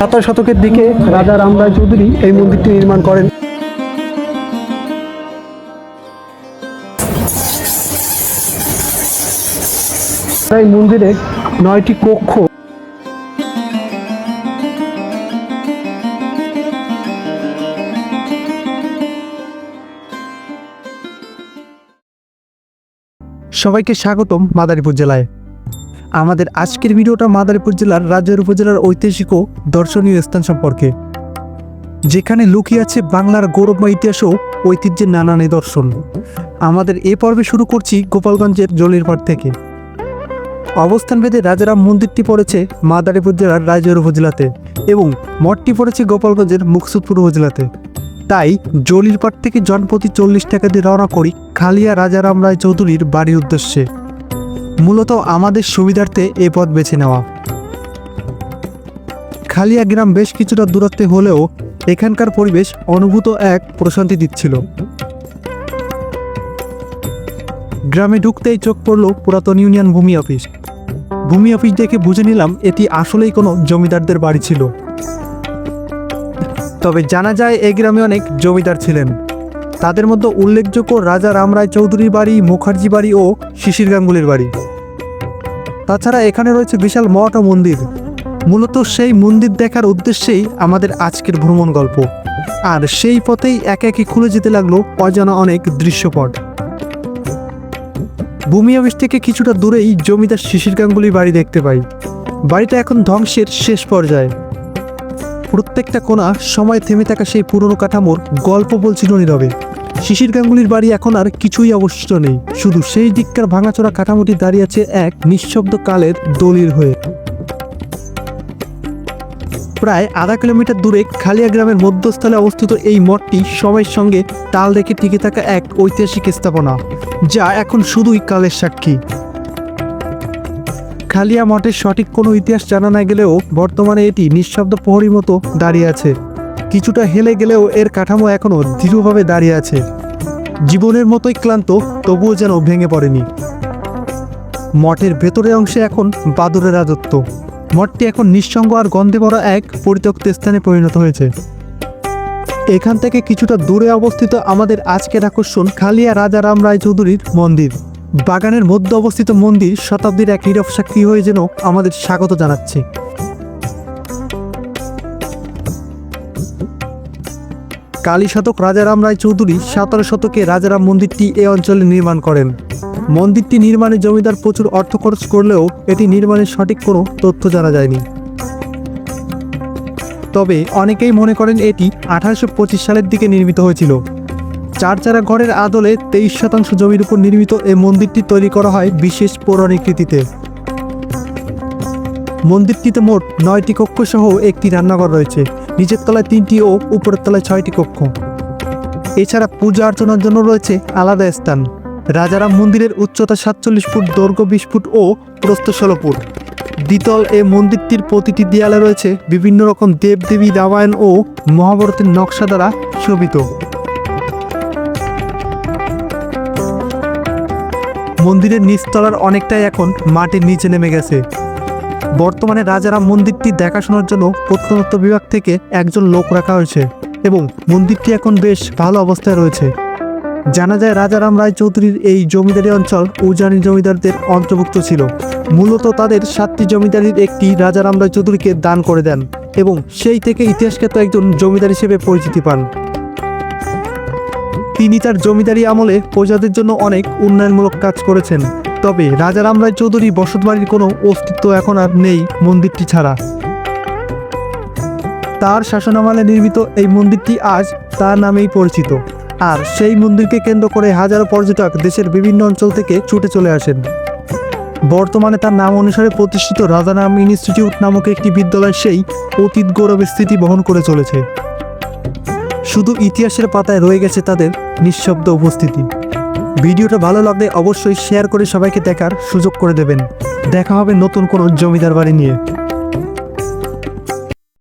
সাতাশ শতকের দিকে রাজা রামরায় চৌধুরী এই মন্দিরটি নির্মাণ করেন। এই মন্দিরে নয়টি কক্ষ। সবাইকে স্বাগতম মাদারীপুর জেলায়। আমাদের আজকের ভিডিওটা মাদারীপুর জেলার রাজের উপজেলার ঐতিহাসিক ও দর্শনীয় স্থান সম্পর্কে। যেখানে লুকিয়ে আছে বাংলার গৌরবময় ইতিহাস ও ঐতিহ্যের নানা নিদর্শন। আমাদের এ পর্বে শুরু করছি গোপালগঞ্জের জলিরপাড় থেকে। অবস্থান ভেদে রাজারাম মন্দিরটি পড়েছে মাদারীপুর জেলার রাজের উপজেলাতে এবং মঠটি পড়েছে গোপালগঞ্জের মুকসুদপুর উপজেলাতে। তাই জলিরপাট থেকে জনপ্রতি চল্লিশ টাকা দিয়ে রওনা করি খালিয়া রাজারাম রায় চৌধুরীর বাড়ির উদ্দেশ্যে। মূলত আমাদের সুবিধার্থে এ পথ বেছে নেওয়া। খালিয়া গ্রাম বেশ কিছুটা দূরত্বে হলেও এখানকার পরিবেশ অনুভূত এক প্রশান্তি দিচ্ছিল। গ্রামে ঢুকতেই চোখ পড়ল পুরাতন ইউনিয়ন ভূমি অফিস। ভূমি অফিস দেখে বুঝে নিলাম এটি আসলেই কোনো জমিদারদের বাড়ি ছিল। তবে জানা যায় এই গ্রামে অনেক জমিদার ছিলেন। তাদের মধ্যে উল্লেখযোগ্য রাজা রামরায় চৌধুরীর বাড়ি, মুখার্জি বাড়ি ও শিশির গাঙ্গুলির বাড়ি। তাছাড়া এখানে রয়েছে বিশাল মঠ ও মন্দির। মূলত সেই মন্দির দেখার উদ্দেশ্যেই আমাদের আজকের ভ্রমণ গল্প। আর সেই পথেই একে একে খুলে যেতে লাগল অজানা অনেক দৃশ্যপট। ভূমি অফিস থেকে কিছুটা দূরেই জমিদার শিশির গাঙ্গুলির বাড়ি দেখতে পাই। বাড়িটা এখন ধ্বংসের শেষ পর্যায়ে। প্রত্যেকটা কোণা সময় থেমে থাকা সেই পুরনো কাঠামোর গল্প বলছিল নীরবে। শিশির গাঙ্গুলির বাড়ি এখন আর কিছুই অবশিষ্ট নেই। শুধু সেই দিককার ভাঙাচোরা কাঠামোটি দাঁড়িয়ে আছে এক নিঃশব্দ কালের দলিল হয়ে। প্রায় আধা কিলোমিটার দূরে খালিয়া গ্রামের মধ্যস্থলে অবস্থিত এই মঠটি সময়ের সঙ্গে তাল রেখে টিকে থাকা এক ঐতিহাসিক স্থাপনা, যা এখন শুধুই কালের সাক্ষী। খালিয়া মঠের সঠিক কোনো ইতিহাস জানা না গেলেও বর্তমানে এটি নিঃশব্দ প্রহরীর মতো দাঁড়িয়ে আছে। কিছুটা হেলে গেলেও এর কাঠামো এখনও দৃঢ়ভাবে দাঁড়িয়ে আছে। জীবনের মতোই ক্লান্ত, তবুও যেন ভেঙে পড়েনি। মঠের ভেতরের অংশে এখন বাদুরের রাজত্ব। মঠটি এখন নিঃসঙ্গ আর গন্ধে ভরা এক পরিত্যক্ত স্থানে পরিণত হয়েছে। এখান থেকে কিছুটা দূরে অবস্থিত আমাদের আজকের আকর্ষণ খালিয়া রাজা রাম রায় চৌধুরীর মন্দির। বাগানের মধ্যে অবস্থিত মন্দির শতাব্দীর এক নীরব সাক্ষী হয়ে যেন আমাদের স্বাগত জানাচ্ছে। কালী শতক রাজারাম রায় চৌধুরী সতেরো শতকে রাজারাম মন্দিরটি এ অঞ্চলে নির্মাণ করেন। মন্দিরটি নির্মাণে জমিদার প্রচুর অর্থ খরচ করলেও এটি নির্মাণের সঠিক কোনো তথ্য জানা যায়নি। তবে অনেকেই মনে করেন এটি আঠারোশো পঁচিশ সালের দিকে নির্মিত হয়েছিল। চার চারা ঘরের আদলে তেইশ শতাংশ জমির উপর নির্মিত এই মন্দিরটি তৈরি করা হয় বিশেষ পৌরাণিক রীতিতে। মন্দিরটিতে মোট নয়টি কক্ষ সহ একটি রান্নাঘর রয়েছে। নিচের তলায় তিনটি ও উপরের তলায় ছয়টি কক্ষ। এছাড়া পূজা অর্চনার জন্য রয়েছে আলাদা স্থান। রাজারাম মন্দিরের উচ্চতা সাতচল্লিশ ফুট, দৈর্ঘ্য বিশ ফুট ও প্রস্থ ষোলো ফুট। দ্বিতল এ মন্দিরটির প্রতিটি দেয়ালে রয়েছে বিভিন্ন রকম দেবদেবী রামায়ণ ও মহাভারতের নকশা দ্বারা শোভিত। মন্দিরের নিচতলার অনেকটাই এখন মাটির নিচে নেমে গেছে। বর্তমানে রাজারাম মন্দিরটি দেখাশোনার জন্য প্রত্নতত্ত্ব বিভাগ থেকে একজন লোক রাখা হয়েছে এবং মন্দিরটি এখন বেশ ভালো অবস্থায় রয়েছে। জানা যায় রাজারাম রায় চৌধুরীর এই জমিদারি অঞ্চল উজানি জমিদারদের অন্তর্ভুক্ত ছিল। মূলত তাদের সাতটি জমিদারির একটি রাজারাম রায় চৌধুরীকে দান করে দেন এবং সেই থেকে ইতিহাসখ্যাত একজন জমিদার হিসেবে পরিচিতি পান। তিনি তার জমিদারি আমলে প্রজাদের জন্য অনেক উন্নয়নমূলক কাজ করেছেন। তবে রাজারাম রায় চৌধুরী বসতবাড়ির কোনো অস্তিত্ব এখন আর নেই মন্দিরটি ছাড়া। তার শাসনামলে নির্মিত এই মন্দিরটি আজ তার নামেই পরিচিত। আর সেই মন্দিরকে কেন্দ্র করে হাজারো পর্যটক দেশের বিভিন্ন অঞ্চল থেকে ছুটে চলে আসেন। বর্তমানে তার নাম অনুসারে প্রতিষ্ঠিত রাজারাম ইনস্টিটিউট নামক একটি বিদ্যালয় সেই অতীত গৌরবের স্মৃতি বহন করে চলেছে। শুধু ইতিহাসের পাতায় রয়ে গেছে তাদের নিঃশব্দ উপস্থিতি। ভিডিওটা ভালো লাগলে অবশ্যই শেয়ার করে সবাইকে দেখার সুযোগ করে দেবেন। দেখা হবে নতুন কোনো জমিদার বাড়ি নিয়ে।